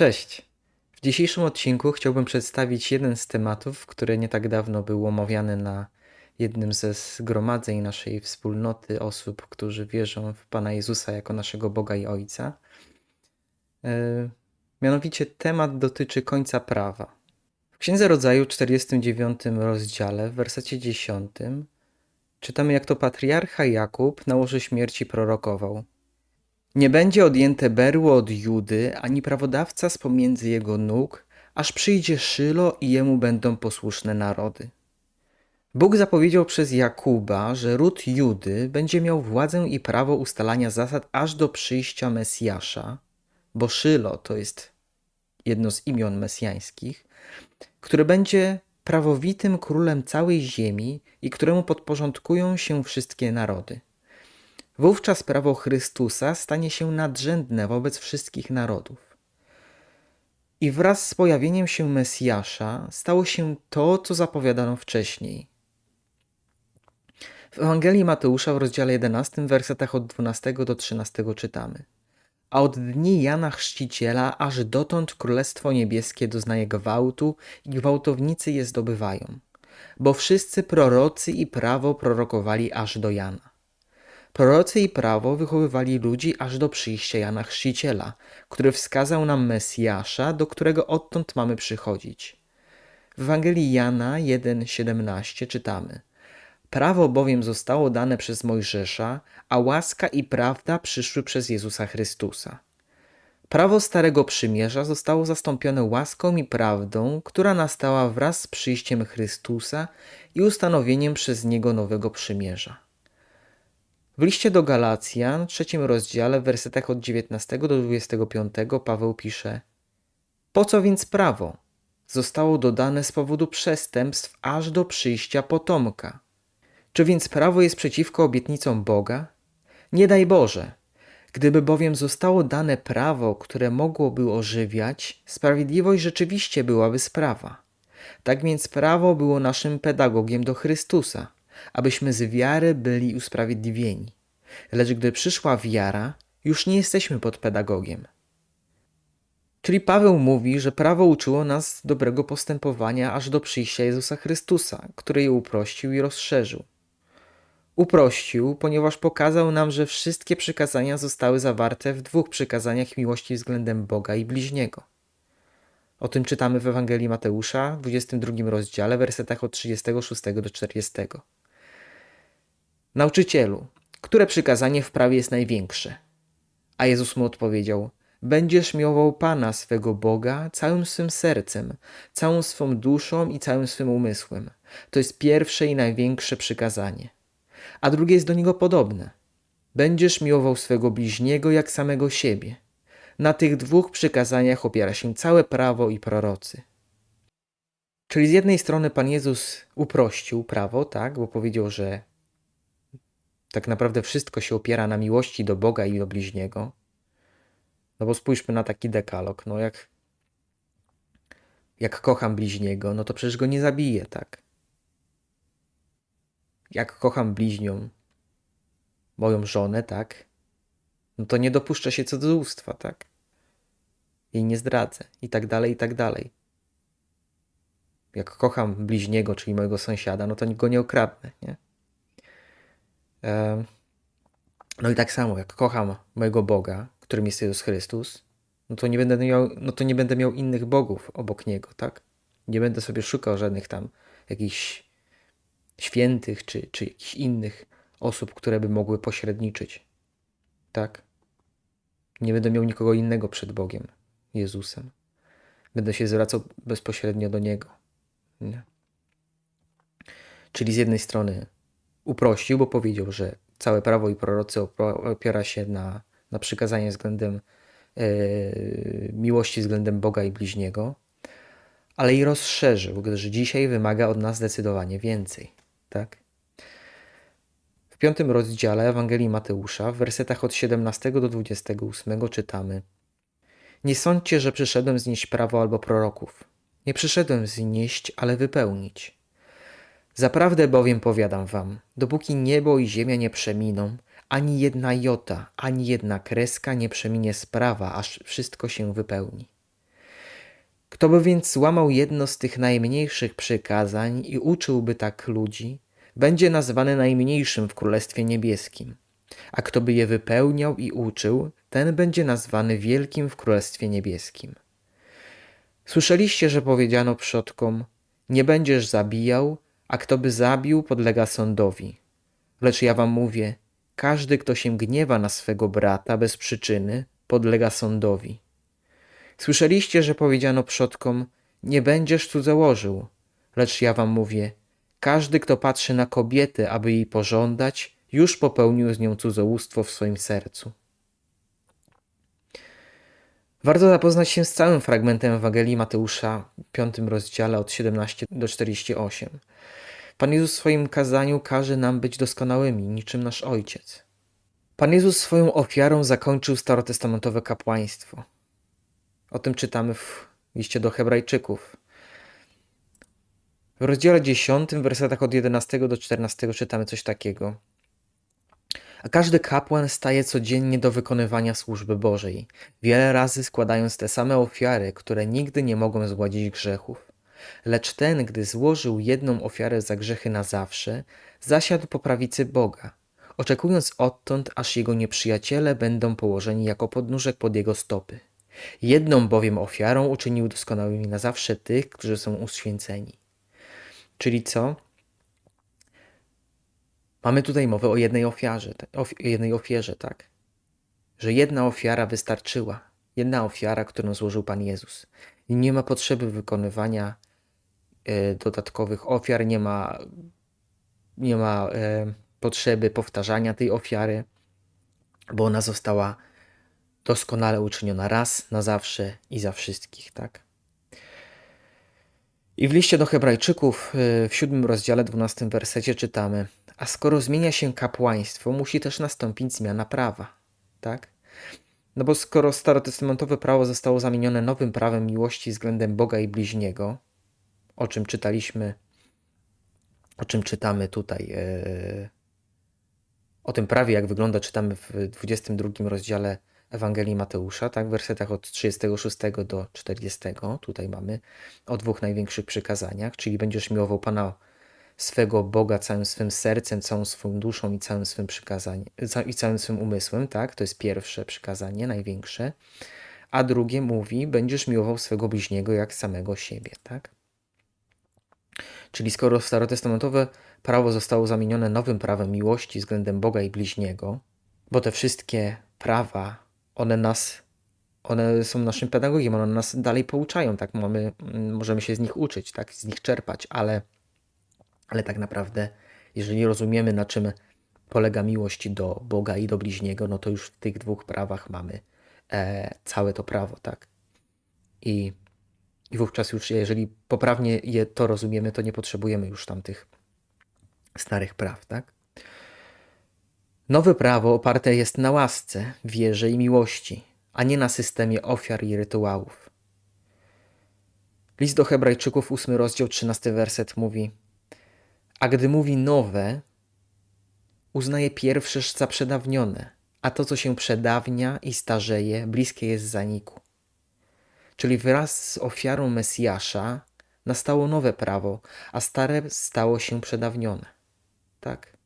Cześć! W dzisiejszym odcinku chciałbym przedstawić jeden z tematów, który nie tak dawno był omawiany na jednym ze zgromadzeń naszej wspólnoty osób, którzy wierzą w Pana Jezusa jako naszego Boga i Ojca. E, Mianowicie temat dotyczy końca prawa. W Księdze Rodzaju 49 rozdziale, w wersecie 10 czytamy jak to patriarcha Jakub na łoże śmierci prorokował. Nie będzie odjęte berło od Judy, ani prawodawca z pomiędzy jego nóg, aż przyjdzie Szylo i jemu będą posłuszne narody. Bóg zapowiedział przez Jakuba, że ród Judy będzie miał władzę i prawo ustalania zasad aż do przyjścia Mesjasza, bo Szylo to jest jedno z imion mesjańskich, który będzie prawowitym królem całej ziemi i któremu podporządkują się wszystkie narody. Wówczas prawo Chrystusa stanie się nadrzędne wobec wszystkich narodów. I wraz z pojawieniem się Mesjasza stało się to, co zapowiadano wcześniej. W Ewangelii Mateusza w rozdziale 11, wersetach od 12 do 13 czytamy. A od dni Jana Chrzciciela aż dotąd Królestwo Niebieskie doznaje gwałtu i gwałtownicy je zdobywają, bo wszyscy prorocy i prawo prorokowali aż do Jana. Prorocy i prawo wychowywali ludzi aż do przyjścia Jana Chrzciciela, który wskazał nam Mesjasza, do którego odtąd mamy przychodzić. W Ewangelii Jana 1,17 czytamy Prawo bowiem zostało dane przez Mojżesza, a łaska i prawda przyszły przez Jezusa Chrystusa. Prawo Starego Przymierza zostało zastąpione łaską i prawdą, która nastała wraz z przyjściem Chrystusa i ustanowieniem przez Niego nowego przymierza. W liście do Galacjan, trzecim rozdziale, w wersetach od 19 do 25 Paweł pisze Po co więc prawo? Zostało dodane z powodu przestępstw aż do przyjścia potomka. Czy więc prawo jest przeciwko obietnicom Boga? Nie daj Boże. Gdyby bowiem zostało dane prawo, które mogłoby ożywiać, sprawiedliwość rzeczywiście byłaby sprawa. Tak więc prawo było naszym pedagogiem do Chrystusa, abyśmy z wiary byli usprawiedliwieni. Lecz gdy przyszła wiara, już nie jesteśmy pod pedagogiem. Czyli Paweł mówi, że prawo uczyło nas dobrego postępowania aż do przyjścia Jezusa Chrystusa, który je uprościł i rozszerzył. Uprościł, ponieważ pokazał nam, że wszystkie przykazania zostały zawarte w dwóch przykazaniach miłości względem Boga i bliźniego. O tym czytamy w Ewangelii Mateusza, w 22 rozdziale, wersetach od 36 do 40. Nauczycielu, które przykazanie w prawie jest największe? A Jezus mu odpowiedział: Będziesz miłował Pana swego Boga całym swym sercem, całą swą duszą i całym swym umysłem. To jest pierwsze i największe przykazanie. A drugie jest do niego podobne. Będziesz miłował swego bliźniego jak samego siebie. Na tych dwóch przykazaniach opiera się całe prawo i prorocy. Czyli z jednej strony Pan Jezus uprościł prawo, tak, bo powiedział, że tak naprawdę wszystko się opiera na miłości do Boga i do bliźniego. No bo spójrzmy na taki dekalog. No jak, jak kocham bliźniego, no to przecież go nie zabiję, tak? Jak kocham bliźnią, moją żonę, tak? No to nie dopuszczę się cudzołóstwa, tak? Jej nie zdradzę i tak dalej, i tak dalej. Jak kocham bliźniego, czyli mojego sąsiada, no to go nie okradnę, nie? No i tak samo, jak kocham mojego Boga, którym jest Jezus Chrystus, no to nie będę miał, no to nie będę miał innych bogów obok Niego, tak? Nie będę sobie szukał żadnych tam jakichś świętych czy, czy jakichś innych osób, które by mogły pośredniczyć, tak? Nie będę miał nikogo innego przed Bogiem, Jezusem. Będę się zwracał bezpośrednio do Niego. Nie? Czyli z jednej strony uprościł, bo powiedział, że całe prawo i prorocy opiera się na, na przykazanie względem e, miłości względem Boga i bliźniego, ale i rozszerzył, gdyż dzisiaj wymaga od nas zdecydowanie więcej. Tak? W piątym rozdziale Ewangelii Mateusza, w wersetach od 17 do 28 czytamy Nie sądźcie, że przyszedłem znieść prawo albo proroków. Nie przyszedłem znieść, ale wypełnić. Zaprawdę bowiem powiadam wam, dopóki niebo i ziemia nie przeminą, ani jedna jota, ani jedna kreska nie przeminie z prawa, aż wszystko się wypełni. Kto by więc złamał jedno z tych najmniejszych przykazań i uczyłby tak ludzi, będzie nazwany najmniejszym w Królestwie Niebieskim. A kto by je wypełniał i uczył, ten będzie nazwany wielkim w Królestwie Niebieskim. Słyszeliście, że powiedziano przodkom: Nie będziesz zabijał, a kto by zabił, podlega sądowi. Lecz ja wam mówię: każdy, kto się gniewa na swego brata bez przyczyny, podlega sądowi. Słyszeliście, że powiedziano przodkom: Nie będziesz cudzołożył. Lecz ja wam mówię: każdy, kto patrzy na kobietę, aby jej pożądać, już popełnił z nią cudzołóstwo w swoim sercu. Warto zapoznać się z całym fragmentem Ewangelii Mateusza w piątym rozdziale od 17 do 48. Pan Jezus w swoim kazaniu każe nam być doskonałymi, niczym nasz Ojciec. Pan Jezus swoją ofiarą zakończył starotestamentowe kapłaństwo. O tym czytamy w liście do Hebrajczyków. W rozdziale 10, w wersetach od 11 do 14 czytamy coś takiego. A każdy kapłan staje codziennie do wykonywania służby Bożej, wiele razy składając te same ofiary, które nigdy nie mogą zgładzić grzechów. Lecz ten, gdy złożył jedną ofiarę za grzechy na zawsze, zasiadł po prawicy Boga, oczekując odtąd, aż jego nieprzyjaciele będą położeni jako podnóżek pod jego stopy. Jedną bowiem ofiarą uczynił doskonałymi na zawsze tych, którzy są uświęceni. Czyli co? Mamy tutaj mowę o jednej ofiarze, of, jednej ofierze, tak? Że jedna ofiara wystarczyła. Jedna ofiara, którą złożył Pan Jezus. I nie ma potrzeby wykonywania e, dodatkowych ofiar, nie ma, nie ma e, potrzeby powtarzania tej ofiary, bo ona została doskonale uczyniona raz, na zawsze i za wszystkich, tak? I w liście do Hebrajczyków e, w siódmym rozdziale, dwunastym wersecie czytamy: A skoro zmienia się kapłaństwo, musi też nastąpić zmiana prawa, tak? No bo skoro starotestamentowe prawo zostało zamienione nowym prawem miłości względem Boga i bliźniego, o czym czytaliśmy, o czym czytamy tutaj, yy, o tym prawie, jak wygląda, czytamy w 22 rozdziale Ewangelii Mateusza, tak, w wersetach od 36 do 40. Tutaj mamy o dwóch największych przykazaniach, czyli będziesz miłował Pana swego Boga całym swym sercem, całą swoją duszą i całym swym przykazaniem, i całym swym umysłem, tak? To jest pierwsze przykazanie, największe. A drugie mówi, będziesz miłował swego bliźniego jak samego siebie, tak? Czyli skoro starotestamentowe prawo zostało zamienione nowym prawem miłości względem Boga i bliźniego, bo te wszystkie prawa, one nas, one są naszym pedagogiem, one nas dalej pouczają, tak? Mamy, możemy się z nich uczyć, tak? Z nich czerpać, ale ale tak naprawdę, jeżeli rozumiemy, na czym polega miłość do Boga i do bliźniego, no to już w tych dwóch prawach mamy e, całe to prawo, tak? I, I wówczas już, jeżeli poprawnie je to rozumiemy, to nie potrzebujemy już tamtych starych praw, tak? Nowe prawo oparte jest na łasce, wierze i miłości, a nie na systemie ofiar i rytuałów. List do Hebrajczyków, 8 rozdział, 13 werset mówi: a gdy mówi nowe, uznaje pierwsze za przedawnione, a to, co się przedawnia i starzeje, bliskie jest zaniku. Czyli wraz z ofiarą Mesjasza nastało nowe prawo, a stare stało się przedawnione. Tak.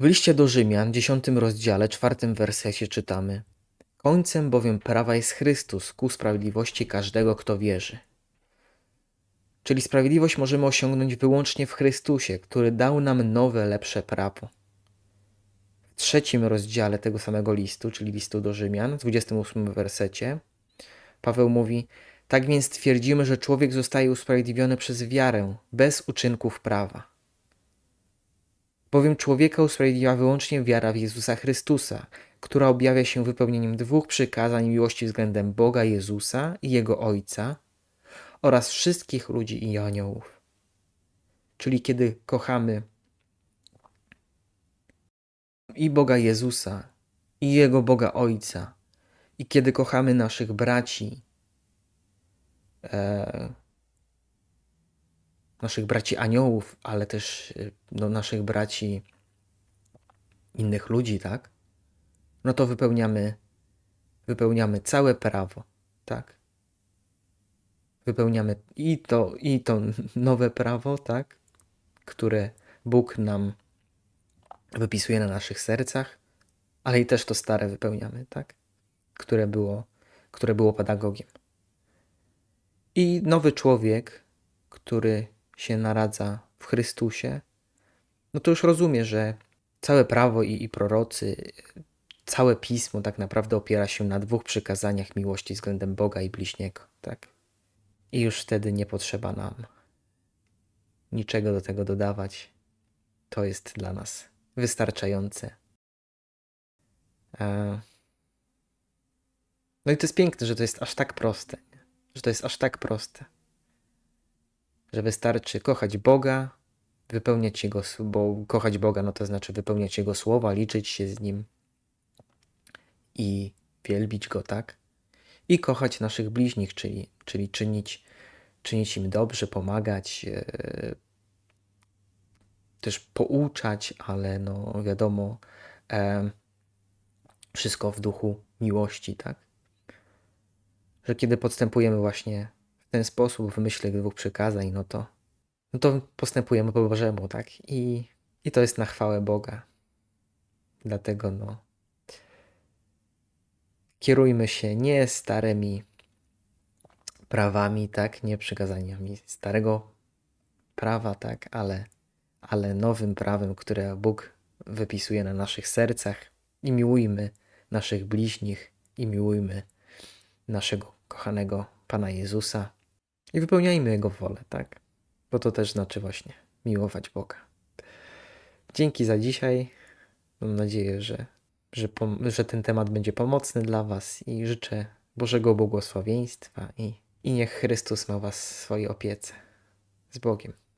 W liście do Rzymian, dziesiątym rozdziale, czwartym wersecie czytamy: Końcem bowiem prawa jest Chrystus ku sprawiedliwości każdego, kto wierzy. Czyli sprawiedliwość możemy osiągnąć wyłącznie w Chrystusie, który dał nam nowe, lepsze prawo. W trzecim rozdziale tego samego listu, czyli listu do Rzymian, w 28 wersecie, Paweł mówi: Tak więc twierdzimy, że człowiek zostaje usprawiedliwiony przez wiarę, bez uczynków prawa. Bowiem człowieka usprawiedliwia wyłącznie wiara w Jezusa Chrystusa, która objawia się wypełnieniem dwóch przykazań miłości względem Boga Jezusa i Jego Ojca oraz wszystkich ludzi i aniołów. Czyli kiedy kochamy i Boga Jezusa, i Jego Boga Ojca, i kiedy kochamy naszych braci, e, naszych braci aniołów, ale też e, no, naszych braci innych ludzi, tak? No to wypełniamy wypełniamy całe prawo, tak? Wypełniamy i to, i to nowe prawo, tak? Które Bóg nam wypisuje na naszych sercach, ale i też to stare wypełniamy, tak? Które było, które było pedagogiem. I nowy człowiek, który się naradza w Chrystusie, no to już rozumie, że całe prawo i, i prorocy, całe pismo tak naprawdę opiera się na dwóch przykazaniach miłości względem Boga i bliźniego, tak? I już wtedy nie potrzeba nam niczego do tego dodawać. To jest dla nas wystarczające. E, No i to jest piękne, że to jest aż tak proste. Że to jest aż tak proste. Że wystarczy kochać Boga, wypełniać Jego, bo kochać Boga, no to znaczy wypełniać Jego słowa, liczyć się z Nim i wielbić Go, tak? I kochać naszych bliźnich, czyli, czyli czynić, czynić im dobrze, pomagać, e, też pouczać, ale no wiadomo, e, wszystko w duchu miłości, tak? Że kiedy podstępujemy właśnie w ten sposób, w myśl dwóch przykazań, no to, no to postępujemy po Bożemu, tak? I, I to jest na chwałę Boga. Dlatego no, kierujmy się nie starymi prawami, tak? Nie przykazaniami starego prawa, tak? Ale, ale nowym prawem, które Bóg wypisuje na naszych sercach i miłujmy naszych bliźnich i miłujmy naszego kochanego Pana Jezusa i wypełniajmy Jego wolę, tak? Bo to też znaczy właśnie miłować Boga. Dzięki za dzisiaj. Mam nadzieję, że, że, że ten temat będzie pomocny dla Was i życzę Bożego błogosławieństwa i, i niech Chrystus ma Was w swojej opiece. Z Bogiem.